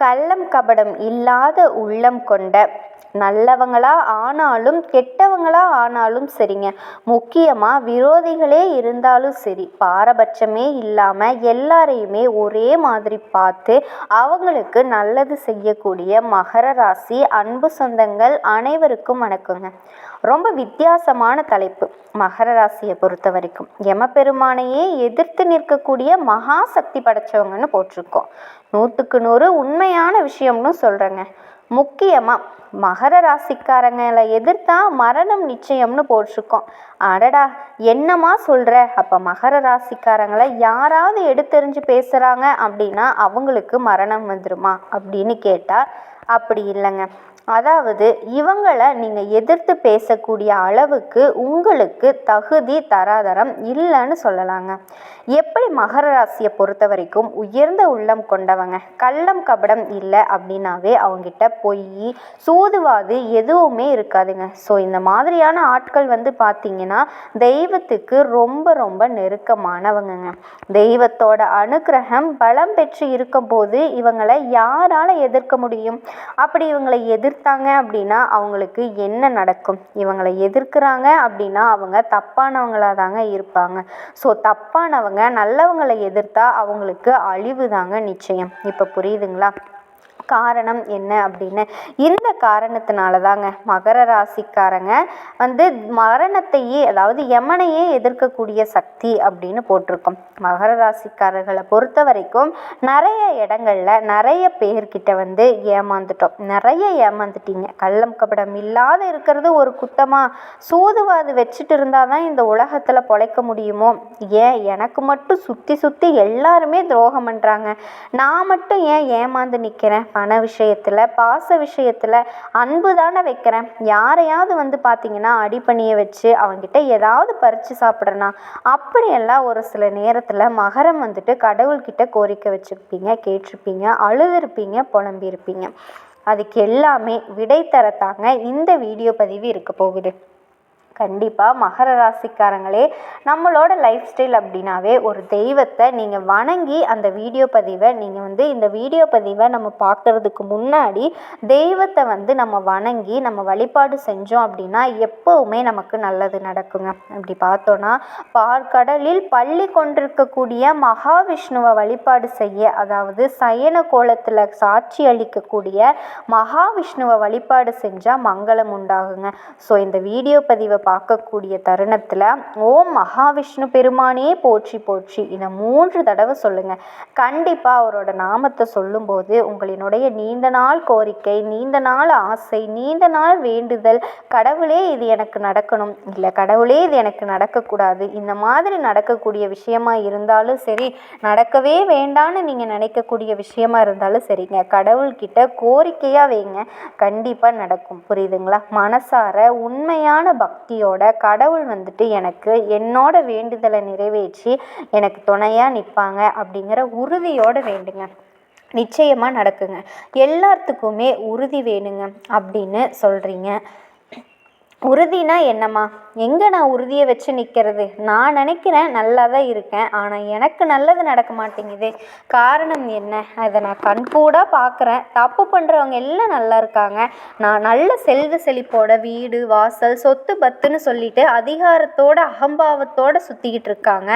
கள்ளம் கபடம் இல்லாத உள்ளம் கொண்ட நல்லவங்களா ஆனாலும் கெட்டவங்களா ஆனாலும் சரிங்க. முக்கியமாக விரோதிகளே இருந்தாலும் சரி. பாரபட்சமே இல்லாமல் எல்லாரையுமே ஒரே மாதிரி பார்த்து அவங்களுக்கு நல்லது செய்யக்கூடிய மகர ராசி அன்பு சொந்தங்கள் அனைவருக்கும் வணக்கங்க. ரொம்ப வித்தியாசமான தலைப்பு. மகர ராசியை பொறுத்த வரைக்கும். எமபெருமானையே எதிர்த்து நிற்கக்கூடிய மகா சக்தி படைச்சவங்கன்னு போட்டிருக்கோம். நூற்றுக்கு நூறு உண்மையான விஷயம்னு சொல்கிறேங்க முக்கியமாக மகர ராசிக்காரங்களை எதிர்த்தா மரணம் நிச்சயம்னு போட்டிருக்கோம். அடடா என்னம்மா சொல்கிற அப்போ மகர ராசிக்காரங்களை யாராவது எடுத்தெறிஞ்சு பேசுகிறாங்க அப்படின்னா அவங்களுக்கு மரணம் வந்துருமா அப்படின்னு கேட்டால் அப்படி இல்லைங்க. அதாவது இவங்களை நீங்கள் எதிர்த்து பேசக்கூடிய அளவுக்கு உங்களுக்கு தகுதி தராதரம் இல்லைன்னு சொல்லலாங்க. எப்படி மகர ராசியை பொறுத்த வரைக்கும் உயர்ந்த உள்ளம் கொண்டவங்க கள்ளம் கபடம் இல்லை அப்படின்னாவே அவங்ககிட்ட பொய் சூதுவாது எதுவுமே இருக்காதுங்க. ஸோ இந்த மாதிரியான ஆட்கள் வந்து பார்த்தீங்கன்னா தெய்வத்துக்கு ரொம்ப ரொம்ப நெருக்கமானவங்கங்க. தெய்வத்தோட அனுகிரகம் பலம் பெற்று இருக்கும்போது இவங்களை யாரால் எதிர்க்க முடியும்? அப்படி இவங்களை எதிர்த்து எதிர்த்தாங்க அப்படின்னா அவங்களுக்கு என்ன நடக்கும்? இவங்களை எதிர்க்கிறாங்க அப்படின்னா அவங்க தப்பானவங்களாக தாங்க இருப்பாங்க. ஸோ தப்பானவங்க நல்லவங்களை எதிர்த்தா அவங்களுக்கு அழிவு தாங்க நிச்சயம். இப்போ புரியுதுங்களா? காரணம் என்ன அப்படின்னு? இந்த காரணத்தினால தாங்க மகர ராசிக்காரங்க வந்து மரணத்தையே அதாவது யமனையே எதிர்க்கக்கூடிய சக்தி அப்படின்னு போட்டிருக்கோம். மகர ராசிக்காரர்களை பொறுத்த வரைக்கும் நிறைய இடங்கள்ல நிறைய பேர்கிட்ட வந்து ஏமாந்துட்டோம். நிறைய ஏமாந்துட்டீங்க. கள்ளம் கபடம் இல்லாத இருக்கிறது ஒரு குத்தமா சூதுவாது வச்சுட்டு இருந்தால் தான் இந்த உலகத்தில் பொழைக்க முடியுமோ? ஏன்? எனக்கு மட்டும் சுற்றி சுற்றி எல்லாருமே துரோகம் பண்ணுறாங்க நான் மட்டும் ஏன் ஏமாந்து நிற்கிறேன் பண விஷயத்தில் பாச விஷயத்தில் அன்பு தானே வைக்கிறேன். யாரையாவது வந்து பார்த்தீங்கன்னா அடிப்பணியை வச்சு அவங்ககிட்ட ஏதாவது பறித்து சாப்பிட்றேன்னா அப்படியெல்லாம் ஒரு சில நேரத்தில் மகரம் வந்துட்டு கடவுள்கிட்ட கோரிக்கை வச்சுருப்பீங்க கேட்டிருப்பீங்க அழுதுருப்பீங்க புலம்பியிருப்பீங்க. அதுக்கு எல்லாமே விடை தரத்தாங்க இந்த வீடியோ பதிவு இருக்க போகுது. கண்டிப்பாக மகர ராசிக்காரங்களே நம்மளோட லைஃப் ஸ்டைல் அப்படின்னாவே ஒரு தெய்வத்தை நீங்கள் வணங்கி அந்த வீடியோ பதிவை நீங்கள் வந்து இந்த வீடியோ பதிவை நம்ம பார்க்குறதுக்கு முன்னாடி தெய்வத்தை வந்து நம்ம வணங்கி நம்ம வழிபாடு செஞ்சோம் அப்படின்னா எப்போவுமே நமக்கு நல்லது நடக்குங்க. அப்படி பார்த்தோன்னா பார்க்கடலில் பள்ளி கொண்டிருக்கக்கூடிய மகாவிஷ்ணுவை வழிபாடு செய்ய அதாவது சயன கோலத்தில் சாட்சி அளிக்கக்கூடிய மகாவிஷ்ணுவை வழிபாடு செஞ்சால் மங்களம் உண்டாகுங்க. ஸோ இந்த வீடியோ பதிவை பார்க்கக்கூடிய தருணத்தில் ஓம் மகாவிஷ்ணு பெருமானே போற்றி போற்றி இதை மூன்று தடவை சொல்லுங்கள் கண்டிப்பாக அவரோட நாமத்தை சொல்லும்போது உங்களினுடைய நீண்ட நாள் கோரிக்கை நீண்ட நாள் ஆசை நீண்ட நாள் வேண்டுதல் கடவுளே இது எனக்கு நடக்கணும் இல்லை கடவுளே இது எனக்கு நடக்கக்கூடாது இந்த மாதிரி நடக்கக்கூடிய விஷயமா இருந்தாலும் சரி நடக்கவே வேண்டான்னு நீங்கள் நினைக்கக்கூடிய விஷயமா இருந்தாலும் சரிங்க கடவுள்கிட்ட கோரிக்கையாக வைங்க கண்டிப்பாக நடக்கும். புரியுதுங்களா? மனசார உண்மையான பக்தி நம்பிக்கையோட கடவுள் வந்துட்டு எனக்கு என்னோட வேண்டுதலை நிறைவேற்றி எனக்கு துணையாக நிற்பாங்க அப்படிங்கிற உறுதியோடு வேண்டுங்க. நிச்சயமாக நடக்குங்க. எல்லாத்துக்குமே உறுதி வேணுங்க அப்படின்னு சொல்கிறீங்க உறுதினா என்னம்மா? எங்கே நான் உறுதியை வச்சு நிற்கிறது நான் நினைக்கிறேன் நல்லா தான் இருக்கேன். ஆனால் எனக்கு நல்லது நடக்க மாட்டேங்குது. காரணம் என்ன? அதை நான் கண்கூடாக பார்க்குறேன் தப்பு பண்ணுறவங்க எல்லாம் நல்லா இருக்காங்க. நான் நல்ல செல்வ செழிப்போட வீடு வாசல் சொத்து பத்துன்னு சொல்லிட்டு அதிகாரத்தோட அகம்பாவத்தோடு சுற்றிக்கிட்டு இருக்காங்க.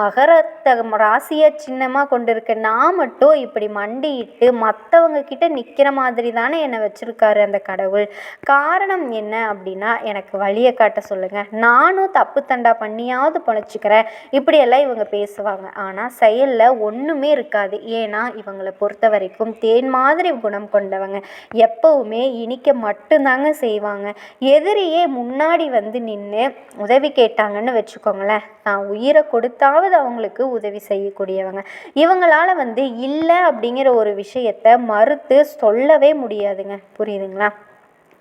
மகரத்தை ராசியை சின்னமாக கொண்டு இருக்க நான் மட்டும் இப்படி மண்டியிட்டு மற்றவங்க கிட்ட நிற்கிற மாதிரி தானே என்னை வச்சுருக்காரு அந்த கடவுள். காரணம் என்ன அப்படின்னா எனக்கு வழியை காட்ட சொல்லுங்கள் நானும் தப்பு தண்டா பண்ணியாவது பொழைச்சிக்கிறேன். இப்படியெல்லாம் இவங்க பேசுவாங்க. ஆனால் செயலில் ஒன்றுமே இருக்காது. ஏன்னா இவங்களை பொறுத்த வரைக்கும் தேன் மாதிரி குணம் கொண்டவங்க. எப்போவுமே இனிக்க மட்டும்தாங்க செய்வாங்க. எதிரியே முன்னாடி வந்து நின்று உதவி கேட்டாங்கன்னு வச்சுக்கோங்களேன். நான் உயிரை கொடுத்தாவது அவங்களுக்கு உதவி செய்யக்கூடியவங்க. இவங்களால வந்து இல்லை அப்படிங்கிற ஒரு விஷயத்த மறுத்து சொல்லவே முடியாதுங்க. புரியுதுங்களா?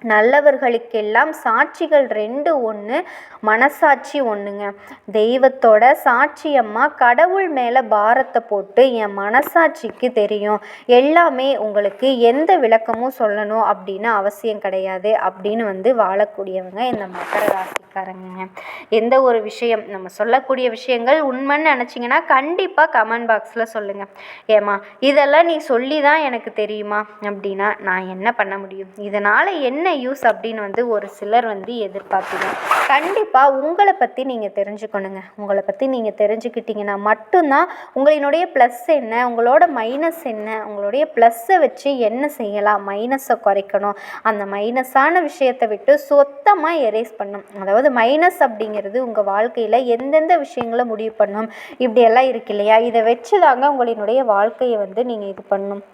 நல்லவர்களுக்கெல்லாம் சாட்சிகள் ரெண்டு ஒன்று மனசாட்சி ஒன்றுங்க தெய்வத்தோட சாட்சியம்மா கடவுள் மேலே பாரத்தை போட்டு என் மனசாட்சிக்கு தெரியும். எல்லாமே உங்களுக்கு எந்த விளக்கமும் சொல்லணும் அப்படின்னு அவசியம் கிடையாது அப்படின்னு வந்து வாழக்கூடியவங்க இந்த மகர ராசிக்காரங்க எந்த ஒரு விஷயம் நம்ம சொல்லக்கூடிய விஷயங்கள் உண்மைன்னு நினச்சிங்கன்னா கண்டிப்பாக கமெண்ட் பாக்ஸில் சொல்லுங்கள் ஏம்மா இதெல்லாம் நீ சொல்லி தான் எனக்கு தெரியுமா? அப்படின்னா நான் என்ன பண்ண முடியும்? இதனால் என்ன என்ன யூஸ் அப்படின்னு வந்து ஒரு சிலர் வந்து எதிர்பார்ப்பீங்க கண்டிப்பாக உங்களை பற்றி நீங்கள் தெரிஞ்சுக்கணுங்க. உங்களை பற்றி நீங்கள் தெரிஞ்சுக்கிட்டிங்கன்னா மட்டும்தான் உங்களினுடைய ப்ளஸ் என்ன உங்களோட மைனஸ் என்ன உங்களுடைய ப்ளஸ்ஸை வச்சு என்ன செய்யலாம் மைனஸை குறைக்கணும். அந்த மைனஸான விஷயத்தை விட்டு சொத்தமாக எரேஸ் பண்ணும் அதாவது மைனஸ் அப்படிங்கிறது உங்கள் வாழ்க்கையில் எந்தெந்த விஷயங்களை முடிவு பண்ணும்? இப்படியெல்லாம் இருக்கு இல்லையா? இதை வச்சு தாங்க உங்களினுடைய வாழ்க்கையை வந்து நீங்கள் இது பண்ணணும்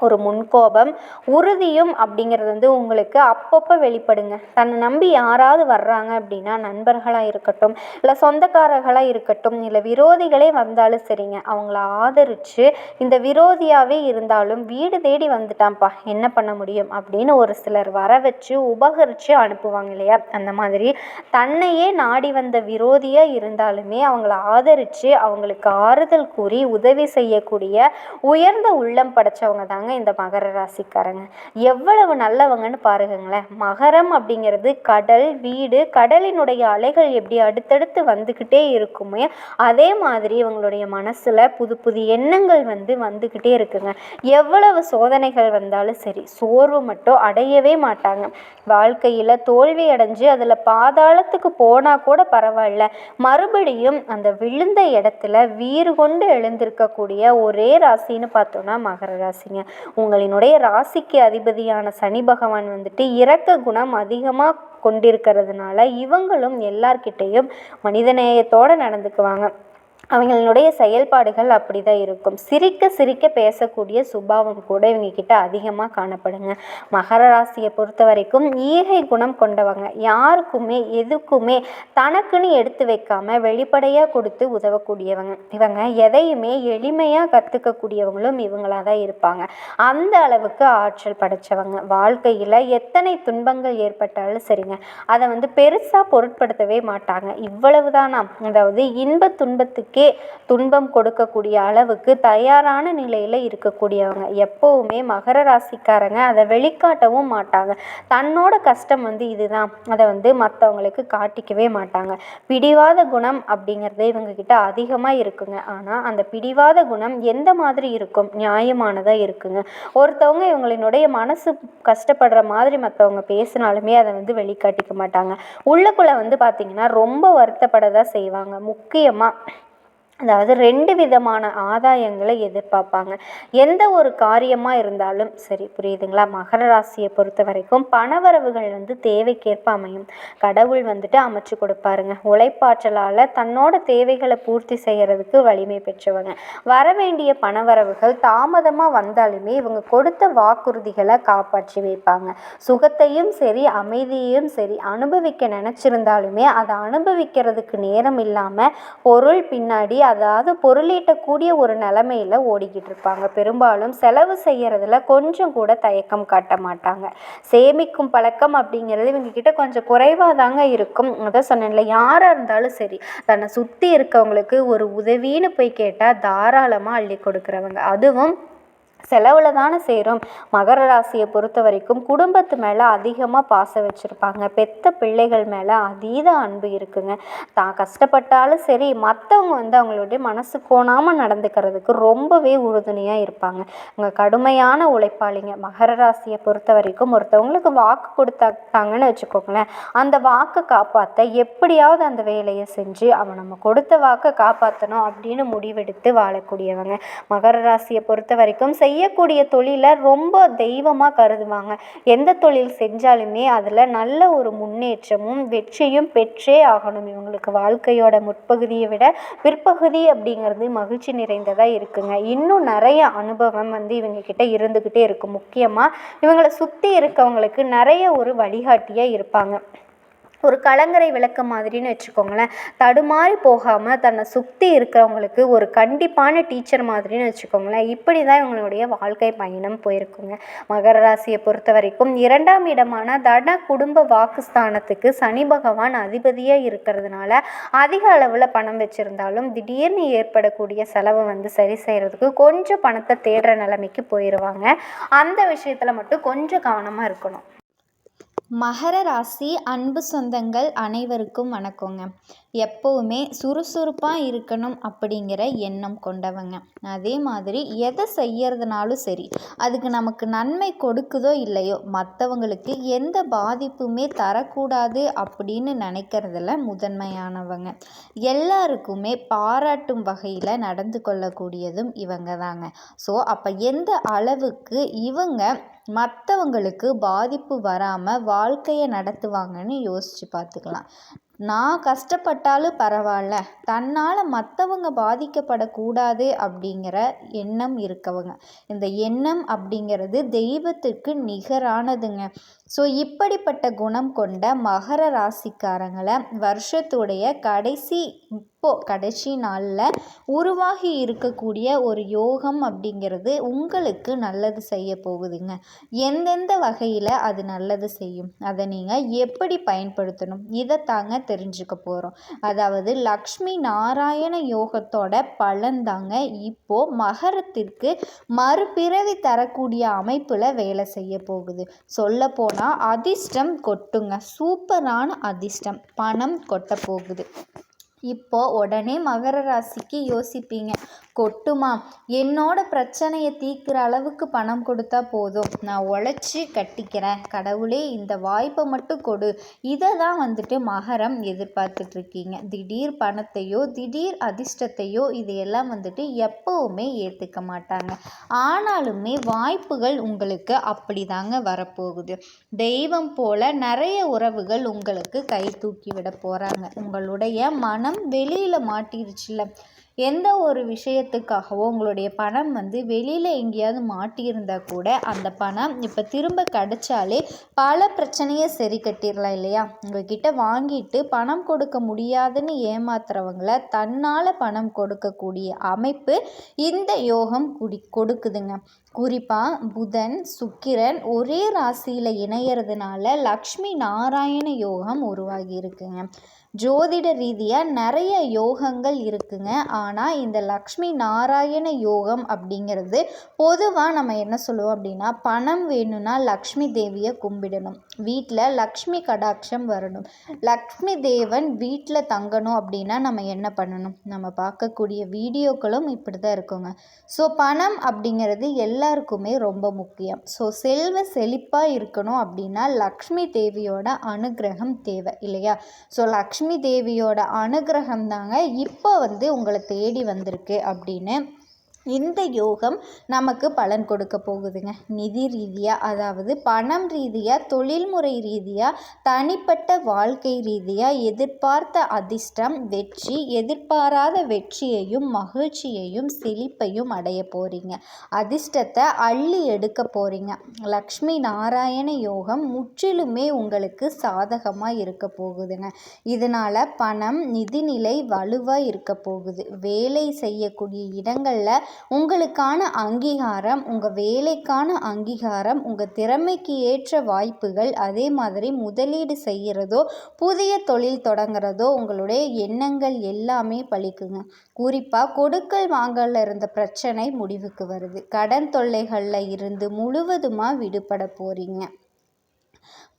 ஒரு முன்கோபம் உறுதியும் அப்படிங்கிறது வந்து உங்களுக்கு அப்பப்போ வெளிப்படுங்க. தன்னை நம்பி யாராவது வர்றாங்க அப்படின்னா நண்பர்களாக இருக்கட்டும் இல்லை சொந்தக்காரர்களாக இருக்கட்டும் இல்லை விரோதிகளே வந்தாலும் சரிங்க. அவங்கள ஆதரித்து இந்த விரோதியாகவே இருந்தாலும் வீடு தேடி வந்துட்டான்ப்பா என்ன பண்ண முடியும் அப்படின்னு ஒரு சிலர் வர வச்சு உபகரித்து அனுப்புவாங்க இல்லையா? அந்த மாதிரி தன்னையே நாடி வந்த விரோதியாக இருந்தாலுமே அவங்கள ஆதரித்து அவங்களுக்கு ஆறுதல் கூறி உதவி செய்யக்கூடிய உயர்ந்த உள்ளம் படைச்சவங்க தாங்க தாங்க இந்த மகர ராசிக்காரங்க. எவ்வளவு நல்லவங்கன்னு பாருங்களேன். மகரம் அப்படிங்கிறது கடல் வீடு கடலினுடைய அலைகள் எப்படி அடுத்தடுத்து வந்துக்கிட்டே இருக்குமே அதே மாதிரி இவங்களுடைய மனசில் புது புது எண்ணங்கள் வந்து வந்துக்கிட்டே இருக்குங்க. எவ்வளவு சோதனைகள் வந்தாலும் சரி சோர்வு மட்டும் அடையவே மாட்டாங்க. வாழ்க்கையில் தோல்வி அடைஞ்சு அதில் பாதாளத்துக்கு போனால் கூட பரவாயில்ல. மறுபடியும் அந்த விழுந்த இடத்துல வீறு கொண்டு எழுந்திருக்கக்கூடிய ஒரே ராசின்னு பார்த்தோன்னா மகர ராசிங்க. உங்களினுடைய ராசிக்கு அதிபதியான சனி பகவான் வந்துட்டு இரக்க குணம் அதிகமாக கொண்டிருக்கிறதுனால இவங்களும் எல்லார்கிட்டேயும் மனிதநேயத்தோடு நடந்துக்குவாங்க. அவங்களுடைய செயல்பாடுகள் அப்படி தான் இருக்கும். சிரிக்க சிரிக்க பேசக்கூடிய சுபாவம் கூட இவங்கக்கிட்ட அதிகமாக காணப்படுங்க. மகர ராசியை பொறுத்த வரைக்கும் ஈகை குணம் கொண்டவங்க. யாருக்குமே எதுக்குமே தனக்குன்னு எடுத்து வைக்காமல் வெளிப்படையாக கொடுத்து உதவக்கூடியவங்க. இவங்க எதையுமே எளிமையாக கற்றுக்கக்கூடியவங்களும் இவங்களாக தான் இருப்பாங்க. அந்த அளவுக்கு ஆற்றல் படைச்சவங்க. வாழ்க்கையில் எத்தனை துன்பங்கள் ஏற்பட்டாலும் சரிங்க. அதை வந்து பெருசாக பொருட்படுத்தவே மாட்டாங்க. இவ்வளவு தானா அதாவது இன்ப துன்பத்துக்கு நமக்கே துன்பம் கொடுக்கக்கூடிய அளவுக்கு தயாரான நிலையில் இருக்கக்கூடியவங்க. எப்போவுமே மகர ராசிக்காரங்க அதை வெளிக்காட்டவும் மாட்டாங்க. தன்னோட கஷ்டம் வந்து இதுதான். அதை வந்து மற்றவங்களுக்கு காட்டிக்கவே மாட்டாங்க. பிடிவாத குணம் அப்படிங்கிறது இவங்கக்கிட்ட அதிகமாக இருக்குங்க. ஆனால் அந்த பிடிவாத குணம் எந்த மாதிரி இருக்கும்? நியாயமானதாக இருக்குங்க. ஒருத்தவங்க இவங்களினுடைய மனசு கஷ்டப்படுற மாதிரி மற்றவங்க பேசினாலுமே அதை வந்து வெளிக்காட்டிக்க மாட்டாங்க. உள்ளக்குள்ளே வந்து பார்த்திங்கன்னா ரொம்ப வருத்தப்பட தான் செய்வாங்க. முக்கியமாக அதாவது ரெண்டு விதமான ஆதாயங்களை எதிர்பார்ப்பாங்க. எந்த ஒரு காரியமாக இருந்தாலும் சரி புரியுதுங்களா? மகர ராசியை பொறுத்த வரைக்கும் பணவரவுகள் வந்து தேவைக்கேற்ப அமையும். கடவுள் வந்துட்டு அமைச்சு கொடுப்பாருங்க. உழைப்பாற்றலால் தன்னோட தேவைகளை பூர்த்தி செய்கிறதுக்கு வலிமை பெற்றவங்க. வர வேண்டிய பணவரவுகள் தாமதமாக வந்தாலுமே இவங்க கொடுத்த வாக்குறுதிகளை காப்பாற்றி வைப்பாங்க. சுகத்தையும் சரி அமைதியையும் சரி அனுபவிக்க நினச்சிருந்தாலுமே அதை அனுபவிக்கிறதுக்கு நேரம் இல்லாமல் பொருள் பின்னாடி அதாவது பொருளீட்டக்கூடிய ஒரு நிலமையில் ஓடிக்கிட்டு இருப்பாங்க. பெரும்பாலும் செலவு செய்கிறதுல கொஞ்சம் கூட தயக்கம் காட்ட மாட்டாங்க. சேமிக்கும் பழக்கம் அப்படிங்கிறது இவங்க கிட்ட கொஞ்சம் குறைவாக தாங்க இருக்கும். அதான் சொன்னேன்ல யாராக இருந்தாலும் சரி தன்னை சுற்றி இருக்கவங்களுக்கு ஒரு உதவின்னு போய் கேட்டால் தாராளமாக அள்ளி கொடுக்குறவங்க. அதுவும் செலவில் தானே சேரும். மகர ராசியை பொறுத்த வரைக்கும் குடும்பத்து மேலே அதிகமாக பாசம் வச்சுருப்பாங்க. பெத்த பிள்ளைகள் மேலே அதீத அன்பு இருக்குங்க. தான் கஷ்டப்பட்டாலும் சரி மற்றவங்க வந்து அவங்களுடைய மனசு கோணாமல் நடந்துக்கிறதுக்கு ரொம்பவே உறுதுணையாக இருப்பாங்க. அவங்க கடுமையான உழைப்பாளிங்க. மகர ராசியை பொறுத்த வரைக்கும் ஒருத்தவங்களுக்கு வாக்கு கொடுத்தாங்கன்னு வச்சுக்கோங்களேன். அந்த வாக்கை காப்பாற்ற எப்படியாவது அந்த வேலையை செஞ்சு அவன் நம்ம கொடுத்த வாக்கை காப்பாற்றணும் அப்படின்னு முடிவெடுத்து வாழக்கூடியவங்க. மகர ராசியை பொறுத்த வரைக்கும் செய்யக்கூடிய தொழிலை ரொம்ப தெய்வமாக கருதுவாங்க. எந்த தொழில் செஞ்சாலுமே அதில் நல்ல ஒரு முன்னேற்றமும் வெற்றியும் பெற்றே ஆகணும். இவங்களுக்கு வாழ்க்கையோட முற்பகுதியை விட பிற்பகுதி அப்படிங்கிறது மகிழ்ச்சி நிறைந்ததாக இருக்குங்க. இன்னும் நிறைய அனுபவம் வந்து இவங்கக்கிட்ட இருந்துக்கிட்டே இருக்கும் முக்கியமாக இவங்களை சுற்றி இருக்கவங்களுக்கு நிறைய ஒரு வழிகாட்டியாக இருப்பாங்க. ஒரு கலங்கரை விளக்கு மாதிரின்னு வச்சுக்கோங்களேன். தடுமாறி போகாமல் தன்னை சுற்றி இருக்கிறவங்களுக்கு ஒரு கண்டிப்பான டீச்சர் மாதிரின்னு வச்சுக்கோங்களேன். இப்படி தான் இவங்களுடைய வாழ்க்கை பயணம் போயிருக்குங்க. மகர ராசியை பொறுத்த வரைக்கும் இரண்டாம் இடமான தன குடும்ப வாக்குஸ்தானத்துக்கு சனி பகவான் அதிபதியாக இருக்கிறதுனால அதிக அளவில் பணம் வச்சுருந்தாலும் திடீர்னு ஏற்படக்கூடிய செலவை வந்து சரி செய்கிறதுக்கு கொஞ்சம் பணத்தை தேடுற நிலைமைக்கு போயிடுவாங்க அந்த விஷயத்தில் மட்டும் கொஞ்சம் கவனமாக இருக்கணும். மகர ராசி அன்பு சொந்தங்கள் அனைவருக்கும் வணக்கங்க. எப்போவுமே சுறுசுறுப்பாக இருக்கணும் அப்படிங்கிற எண்ணம் கொண்டவங்க. அதே மாதிரி எதை செய்யறதுனாலும் சரி அதுக்கு நமக்கு நன்மை கொடுக்குதோ இல்லையோ மற்றவங்களுக்கு எந்த பாதிப்புமே தரக்கூடாது அப்படின்னு நினைக்கிறதுல முதன்மையானவங்க. எல்லாருக்குமே பாராட்டும் வகையில் நடந்து கொள்ளக்கூடியதும் இவங்க தாங்க ஸோ அப்போ எந்த அளவுக்கு இவங்க மற்றவங்களுக்கு பாதிப்பு வராமல் வாழ்க்கையை நடத்துவாங்கன்னு யோசித்து பார்த்துக்கலாம் நான் கஷ்டப்பட்டாலும் பரவாயில்ல தன்னால் மற்றவங்க பாதிக்கப்படக்கூடாது அப்படிங்கிற எண்ணம் இருக்கவங்க. இந்த எண்ணம் அப்படிங்கிறது தெய்வத்திற்கு நிகரானதுங்க. ஸோ இப்படிப்பட்ட குணம் கொண்ட மகர ராசிக்காரங்களை வருஷத்துடைய கடைசி இப்போது கடைசி நாளில் உருவாகி இருக்கக்கூடிய ஒரு யோகம் அப்படிங்கிறது உங்களுக்கு நல்லது செய்ய போகுதுங்க. எந்தெந்த வகையில் அது நல்லது செய்யும்? அதை நீங்கள் எப்படி பயன்படுத்தணும்? இதை தாங்க தெரிஞ்சுக்க போகிறோம் அதாவது லக்ஷ்மி நாராயண யோகத்தோட பலன் தாங்க இப்போது மகரத்திற்கு மறுபிறவி தரக்கூடிய அமைப்பில் வேலை செய்ய போகுது. சொல்லப்போனால் அதிர்ஷ்டம் கொட்டுங்க. சூப்பரான அதிர்ஷ்டம். பணம் கொட்ட போகுது. இப்போ உடனே மகர ராசிக்கு யோசிப்பீங்க. கொட்டுமா? என்னோட பிரச்சனையை தீர்க்குற அளவுக்கு பணம் கொடுத்தா போதும். நான் உழைச்சி கட்டிக்கிறேன். கடவுளே இந்த வாய்ப்பை மட்டும் கொடு. இதை தான் வந்துட்டு மகரம் எதிர்பார்த்துட்ருக்கீங்க திடீர் பணத்தையோ திடீர் அதிர்ஷ்டத்தையோ இதையெல்லாம் வந்துட்டு எப்போவுமே ஏற்றுக்க மாட்டாங்க. ஆனாலுமே வாய்ப்புகள் உங்களுக்கு அப்படி தாங்க வரப்போகுது. தெய்வம் போல நிறைய உறவுகள் உங்களுக்கு கை தூக்கி விட போகிறாங்க உங்களுடைய மனம் வெளியில் மாட்டிருச்சுல எந்த ஒரு விஷயத்துக்காகவோ உங்களுடைய பணம் வந்து வெளியில் எங்கேயாவது மாட்டியிருந்தால் கூட அந்த பணம் இப்போ திரும்ப கிடச்சாலே பல பிரச்சனையை சரி கட்டிடலாம் இல்லையா? உங்ககிட்ட வாங்கிட்டு பணம் கொடுக்க முடியாதுன்னு ஏமாத்துறவங்கள தன்னால் பணம் கொடுக்கக்கூடிய அமைப்பு இந்த யோகம் குடி கொடுக்குதுங்க. குறிப்பாக புதன் சுக்கிரன் ஒரே ராசியில் இணையறதுனால லக்ஷ்மி நாராயண யோகம் உருவாகி இருக்குங்க ஜோதிட ரீதியாக நிறைய யோகங்கள் இருக்குங்க. ஆனால் இந்த லக்ஷ்மி நாராயண யோகம் அப்படிங்கிறது பொதுவாக நம்ம என்ன சொல்லுவோம் அப்படின்னா பணம் வேணும்னா லக்ஷ்மி தேவியை கும்பிடணும். வீட்டில் லக்ஷ்மி கடாட்சம் வரணும். லக்ஷ்மி தேவன் வீட்டில் தங்கணும் அப்படின்னா நம்ம என்ன பண்ணணும்? நம்ம பார்க்கக்கூடிய வீடியோக்களும் இப்படி தான் இருக்குங்க. ஸோ பணம் அப்படிங்கிறது எல்லாருக்குமே ரொம்ப முக்கியம். ஸோ செல்வ செழிப்பாக இருக்கணும் அப்படின்னா லக்ஷ்மி தேவியோட அனுகிரகம் தேவை இல்லையா? ஸோ லக்ஷ்மி லக்ஷ்மி தேவியோட அனுகிரகம் தாங்க இப்போ வந்து உங்களை தேடி வந்திருக்கு அப்படின்னு இந்த யோகம் நமக்கு பலன் கொடுக்க போகுதுங்க. நிதி ரீதியாக அதாவது பணம் ரீதியாக தொழில்முறை ரீதியாக தனிப்பட்ட வாழ்க்கை ரீதியாக எதிர்பார்த்த அதிர்ஷ்டம் வெற்றி எதிர்பாராத வெற்றியையும் மகிழ்ச்சியையும் செழிப்பையும் அடைய போகிறீங்க அதிர்ஷ்டத்தை அள்ளி எடுக்க போகிறீங்க லக்ஷ்மி நாராயண யோகம் முற்றிலுமே உங்களுக்கு சாதகமாக இருக்க போகுதுங்க. இதனால் பணம் நிதிநிலை வலுவாக இருக்க போகுது. வேலை செய்யக்கூடிய இடங்களில் உங்களுக்கான அங்கீகாரம் உங்கள் வேலைக்கான அங்கீகாரம் உங்கள் திறமைக்கு ஏற்ற வாய்ப்புகள் அதே மாதிரி முதலீடு செய்கிறதோ புதிய தொழில் தொடங்குறதோ உங்களுடைய எண்ணங்கள் எல்லாமே பழிக்குங்க. குறிப்பாக கொடுக்கல் வாங்கல இருந்த பிரச்சனை முடிவுக்கு வருது. கடன் தொல்லைகளில் இருந்து முழுவதுமாக விடுபட போகிறீங்க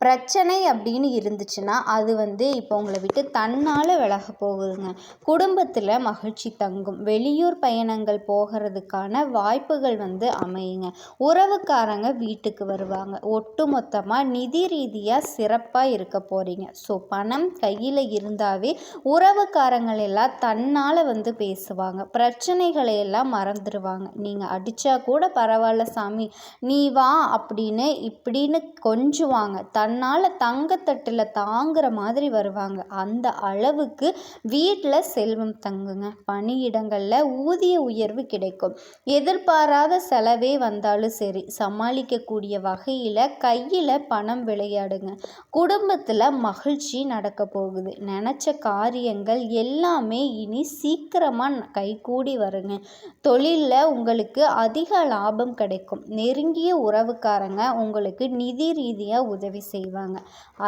பிரச்சனை அப்படின்னு இருந்துச்சுன்னா அது வந்து இப்போ உங்களை விட்டு தன்னால் விலக போகுதுங்க. குடும்பத்தில் மகிழ்ச்சி தங்கும். வெளியூர் பயணங்கள் போகிறதுக்கான வாய்ப்புகள் வந்து அமையுங்க. உறவுக்காரங்க வீட்டுக்கு வருவாங்க. ஒட்டு மொத்தமாக நிதி ரீதியாக சிறப்பாக இருக்க போகிறீங்க ஸோ பணம் கையில் இருந்தாவே உறவுக்காரங்கள் எல்லாம் தன்னால் வந்து பேசுவாங்க. பிரச்சனைகளை எல்லாம் மறந்துடுவாங்க நீங்கள் அடித்தா கூட பரவாயில்ல சாமி. நீ வா அப்படின்னு இப்படின்னு கொஞ்சுவாங்க. தன் தன்னால் தங்கத்தட்டில் தாங்குற மாதிரி வருவாங்க. அந்த அளவுக்கு வீட்டில் செல்வம் தங்குங்க. பணியிடங்களில் ஊதிய உயர்வு கிடைக்கும். எதிர்பாராத செலவே வந்தாலும் சரி சமாளிக்கக்கூடிய வகையில் கையில் பணம் விளையாடுங்க. குடும்பத்தில் மகிழ்ச்சி நடக்க போகுது. நினச்ச காரியங்கள் எல்லாமே இனி சீக்கிரமாக கைகூடி வருங்க. தொழிலில் உங்களுக்கு அதிக லாபம் கிடைக்கும். நெருங்கிய உறவுக்காரங்க உங்களுக்கு நிதி ரீதியாக உதவி செய்யும் செய்வாங்க.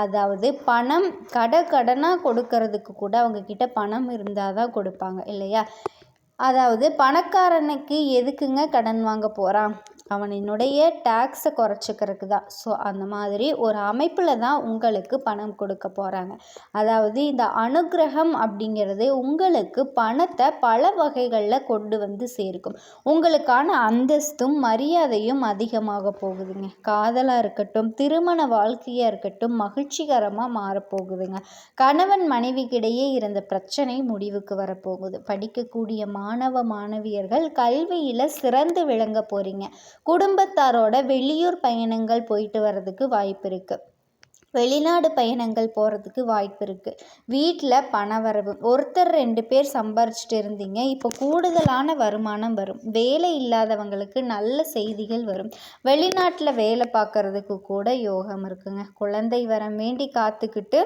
அதாவது பணம் கடை கடனாக கொடுக்கறதுக்கு கூட அவங்கக்கிட்ட பணம் இருந்தால் தான் கொடுப்பாங்க இல்லையா? அதாவது பணக்காரனுக்கு எதுக்குங்க கடன் வாங்க போகிறான் அவனினுடைய டேக்ஸை குறைச்சிக்கிறதுக்கு தான் ஸோ அந்த மாதிரி ஒரு அமைப்பில் தான் உங்களுக்கு பணம் கொடுக்க போகிறாங்க அதாவது இந்த அனுக்கிரகம் அப்படிங்கிறது உங்களுக்கு பணத்தை பல வகைகளில் கொண்டு வந்து சேர்க்கும். உங்களுக்கான அந்தஸ்தும் மரியாதையும் அதிகமாக போகுதுங்க. காதலாக இருக்கட்டும் திருமண வாழ்க்கையாக இருக்கட்டும் மகிழ்ச்சிகரமாக மாறப்போகுதுங்க கணவன் மனைவிக்கிடையே இருந்த பிரச்சனை முடிவுக்கு வரப்போகுது. படிக்கக்கூடிய மாணவ மாணவியர்கள் கல்வியில் சிறந்து விளங்க போகிறீங்க குடும்பத்தாரோட வெளியூர் பயணங்கள் போயிட்டு வர்றதுக்கு வாய்ப்பு இருக்குது வெளிநாடு பயணங்கள் போகிறதுக்கு வாய்ப்பு இருக்குது வீட்டில் பணவரவு ஒருத்தர் ரெண்டு பேர் சம்பாரிச்சிட்டு இருந்தீங்க இப்போ கூடுதலான வருமானம் வரும். வேலை இல்லாதவங்களுக்கு நல்ல செய்திகள் வரும். வெளிநாட்டில் வேலை பார்க்குறதுக்கு கூட யோகம் இருக்குங்க. குழந்தை வரம் வேண்டி காத்துக்கிட்டு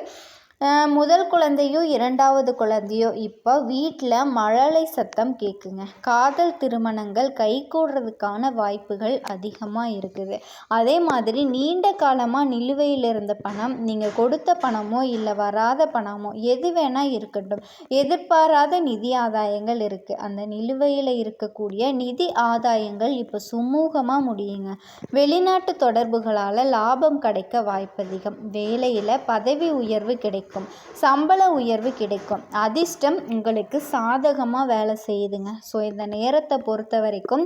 முதல் குழந்தையோ இரண்டாவது குழந்தையோ இப்போ வீட்டில் மழலை சத்தம் கேட்குங்க காதல் திருமணங்கள் கைகூடுறதுக்கான வாய்ப்புகள் அதிகமாக இருக்குது. அதே மாதிரி நீண்ட காலமாக நிலுவையில் இருந்த பணம் நீங்கள் கொடுத்த பணமோ இல்லை வராத பணமோ எது வேணால் இருக்கட்டும். எதிர்பாராத நிதி ஆதாயங்கள் இருக்குது அந்த நிலுவையில் இருக்கக்கூடிய நிதி ஆதாயங்கள் இப்போ சுமூகமாக முடியுங்க. வெளிநாட்டு தொடர்புகளால் லாபம் கிடைக்க வாய்ப்பு அதிகம் வேலையில் பதவி உயர்வு கிடைக்கும் கிடைக்கும். சம்பள உயர்வு கிடைக்கும். அதிர்ஷ்டம் உங்களுக்கு சாதகமாக வேலை செய்யுதுங்க. ஸோ இந்த நேரத்தை பொறுத்த வரைக்கும்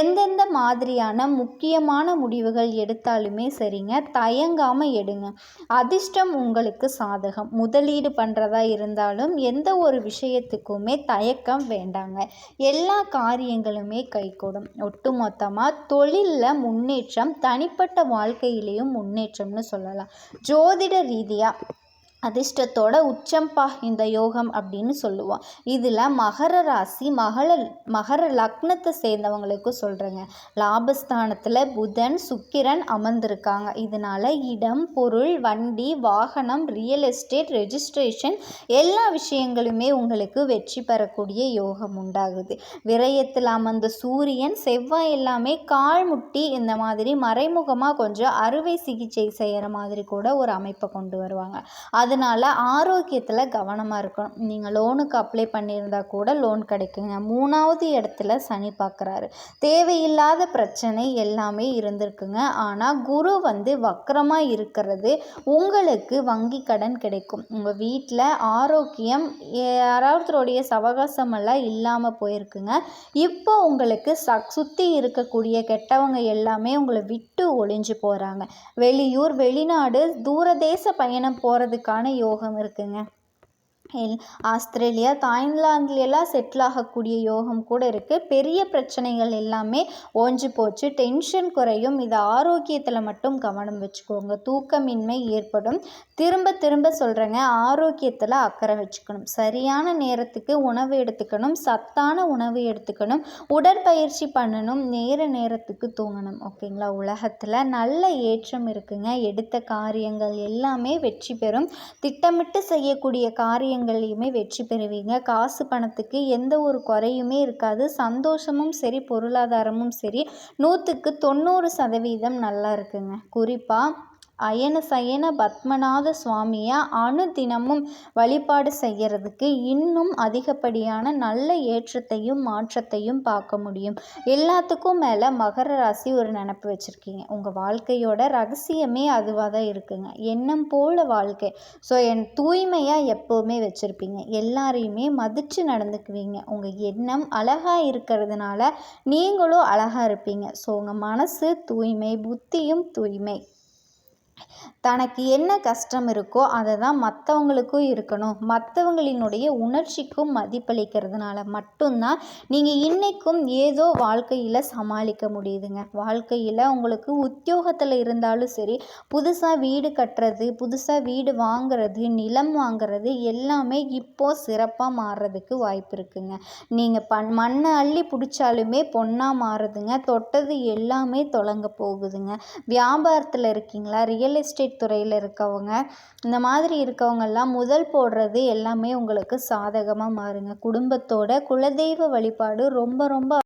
எந்தெந்த மாதிரியான முக்கியமான முடிவுகள் எடுத்தாலுமே சரிங்க. தயங்காமல் எடுங்க. அதிர்ஷ்டம் உங்களுக்கு சாதகம். முதலீடு பண்ணுறதா இருந்தாலும் எந்த ஒரு விஷயத்துக்குமே தயக்கம் வேண்டாங்க. எல்லா காரியங்களுமே கைகூடும். ஒட்டுமொத்தமாக தொழிலில் முன்னேற்றம் தனிப்பட்ட வாழ்க்கையிலையும் முன்னேற்றம்னு சொல்லலாம். ஜோதிட ரீதியாக அதிர்ஷ்டத்தோட உச்சம்பா இந்த யோகம் அப்படின்னு சொல்லுவோம். இதில் மகர ராசி மகள மகர லக்னத்தை சேர்ந்தவங்களுக்கு சொல்கிறேங்க லாபஸ்தானத்தில் புதன் சுக்கிரன் அமர்ந்திருக்காங்க. இதனால் இடம் பொருள் வண்டி வாகனம் ரியல் எஸ்டேட் ரெஜிஸ்ட்ரேஷன் எல்லா விஷயங்களுமே உங்களுக்கு வெற்றி பெறக்கூடிய யோகம் உண்டாகுது. விரயத்தில் அமர்ந்த சூரியன் செவ்வாய் எல்லாமே கால் முட்டி இந்த மாதிரி மறைமுகமாக கொஞ்சம் அறுவை சிகிச்சை செய்கிற மாதிரி கூட ஒரு அமைப்பை கொண்டு வருவாங்க. அது அதனால் ஆரோக்கியத்தில் கவனமாக இருக்கணும். நீங்கள் லோனுக்கு அப்ளை பண்ணியிருந்தால் கூட லோன் கிடைக்குங்க. மூணாவது இடத்துல சனி பார்க்குறாரு தேவையில்லாத பிரச்சனை எல்லாமே இருந்திருக்குங்க. ஆனால் குரு வந்து வக்கரமாக இருக்கிறது உங்களுக்கு வங்கி கடன் கிடைக்கும். உங்கள் வீட்டில் ஆரோக்கியம் யாராவதுடைய சவகாசமெல்லாம் இல்லாமல் போயிருக்குங்க. இப்போ உங்களுக்கு சக் சுற்றி இருக்கக்கூடிய கெட்டவங்க எல்லாமே உங்களை விட்டு ஒளிஞ்சு போகிறாங்க வெளியூர் வெளிநாடு தூரதேச பயணம் போகிறதுக்கான யோகம் இருக்குங்க. ஆஸ்திரேலியா தாய்லாந்துலலாம் செட்டில் ஆகக்கூடிய யோகம் கூட இருக்குது பெரிய பிரச்சனைகள் எல்லாமே ஓஞ்சு போச்சு. டென்ஷன் குறையும். இது ஆரோக்கியத்தில் மட்டும் கவனம் வச்சுக்கோங்க. தூக்கமின்மை ஏற்படும். திரும்ப திரும்ப சொல்கிறேங்க ஆரோக்கியத்தில் அக்கறை வச்சுக்கணும். சரியான நேரத்துக்கு உணவு எடுத்துக்கணும். சத்தான உணவு எடுத்துக்கணும். உடற்பயிற்சி பண்ணணும். நேர நேரத்துக்கு தூங்கணும். ஓகேங்களா? உலகத்தில் நல்ல ஏற்றம் இருக்குங்க. எடுத்த காரியங்கள் எல்லாமே வெற்றி பெறும். திட்டமிட்டு செய்யக்கூடிய காரியங்கள் காரியங்கள்லையுமே வெற்றி பெறுவீங்க. காசு பணத்துக்கு எந்த ஒரு குறையுமே இருக்காது. சந்தோஷமும் சரி பொருளாதாரமும் சரி. நூற்றுக்கு தொண்ணூறு சதவீதம் நல்லா இருக்குங்க. குறிப்பாக அயன சயன பத்மநாத சுவாமியை அனுதினமும் வழிபாடு செய்கிறதுக்கு இன்னும் அதிகப்படியான நல்ல ஏற்றத்தையும் மாற்றத்தையும் பார்க்க முடியும். எல்லாத்துக்கும் மேலே மகர ராசி ஒரு நினப்பு வச்சுருக்கீங்க. உங்கள் வாழ்க்கையோட ரகசியமே அதுவாக தான் இருக்குங்க. எண்ணம் போல வாழ்க்கை. ஸோ என் தூய்மையாக எப்போவுமே வச்சுருப்பீங்க. எல்லாரையுமே மதித்து நடந்துக்குவீங்க. உங்கள் எண்ணம் அழகாக இருக்கிறதுனால நீங்களும் அழகாக இருப்பீங்க. ஸோ உங்கள் மனசு தூய்மை புத்தியும் தூய்மை. தனக்கு என்ன கஷ்டம் இருக்கோ அதை தான் மற்றவங்களுக்கும் இருக்கணும். மற்றவங்களினுடைய உணர்ச்சிக்கும் மதிப்பளிக்கிறதுனால மட்டும்தான் நீங்கள் இன்றைக்கும் ஏதோ வாழ்க்கையில் சமாளிக்க முடியுதுங்க. வாழ்க்கையில் உங்களுக்கு உத்தியோகத்தில் இருந்தாலும் சரி புதுசாக வீடு கட்டுறது புதுசாக வீடு வாங்குறது நிலம் வாங்குறது எல்லாமே இப்போது சிறப்பாக மாறுறதுக்கு வாய்ப்பு இருக்குங்க. நீங்கள் பண் மண்ணை அள்ளி பிடிச்சாலுமே பொண்ணாக மாறுதுங்க. தொட்டது எல்லாமே தொடங்க போகுதுங்க. வியாபாரத்தில் இருக்கீங்களா? ரியல் ரியல் எஸ்டேட் துறையில் இருக்கவங்க இந்த மாதிரி இருக்கவங்கெல்லாம் முதல் போடுறது எல்லாமே உங்களுக்கு சாதகமாக மாறுங்க. குடும்பத்தோட குலதெய்வ வழிபாடு ரொம்ப ரொம்ப